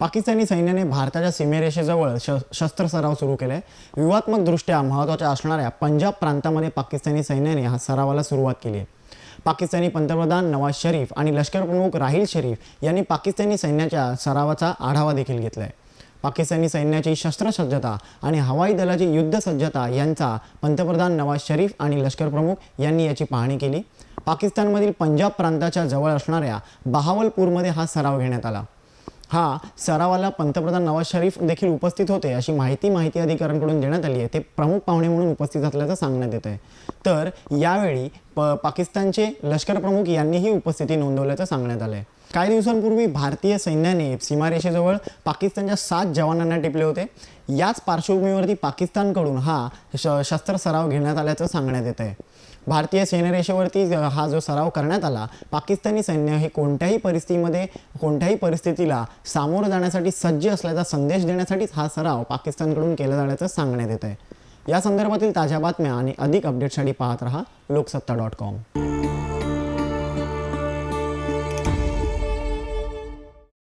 पाकिस्तानी सैन्याने भारताच्या सीमेरेषेजवळ श शस्त्र सराव सुरू केला. आहे दृष्ट्या महत्त्वाच्या असणाऱ्या पंजाब प्रांतामध्ये पाकिस्तानी सैन्याने हा सरावाला सुरुवात केली. आहे पाकिस्तानी पंतप्रधान नवाज शरीफ आणि लष्करप्रमुख राहिल राहील शरीफ यांनी पाकिस्तानी सैन्याच्या सरावाचा आढावा देखील घेतला. आहे पाकिस्तानी सैन्याची शस्त्रसज्जता आणि हवाई दलाची युद्धसज्जता यांचा पंतप्रधान नवाज शरीफ आणि लष्करप्रमुख यांनी याची पाहणी केली. पाकिस्तानमधील पंजाब प्रांताच्या जवळ असणाऱ्या बहावलपूरमध्ये हा सराव घेण्यात आला. हा सरावाला पंतप्रधान नवाज शरीफ देखील उपस्थित होते अशी माहिती माहिती अधिकाऱ्यांकडून देण्यात आली आहे. ते प्रमुख पाहुणे म्हणून उपस्थित असल्याचं सांगण्यात येत आहे तर यावेळी प पाकिस्तानचे लष्कर प्रमुख यांनीही उपस्थिती नोंदवल्याचं सांगण्यात आलं आहे काही दिवसांपूर्वी भारतीय सैन्याने सीमारेषेजवळ पाकिस्तानच्या सात जवानांना टिपले होते. याच पार्श्वभूमीवरती पाकिस्तानकडून हा श शस्त्र सराव घेण्यात आल्याचं सांगण्यात येत आहे. भारतीय सेनारेषेवरती हा जो सराव करण्यात आला पाकिस्तानी सैन्य हे कोणत्याही परिस्थितीमध्ये कोणत्याही परिस्थितीला सामोरं जाण्यासाठी सज्ज असल्याचा संदेश देण्यासाठीच हा सराव पाकिस्तानकडून केला जाण्याचं सांगण्यात येत आहे. या संदर्भातील ताज्या बातम्या आणि अधिक अपडेटसाठी पाहत रहा लोकसत्ता डॉट कॉम.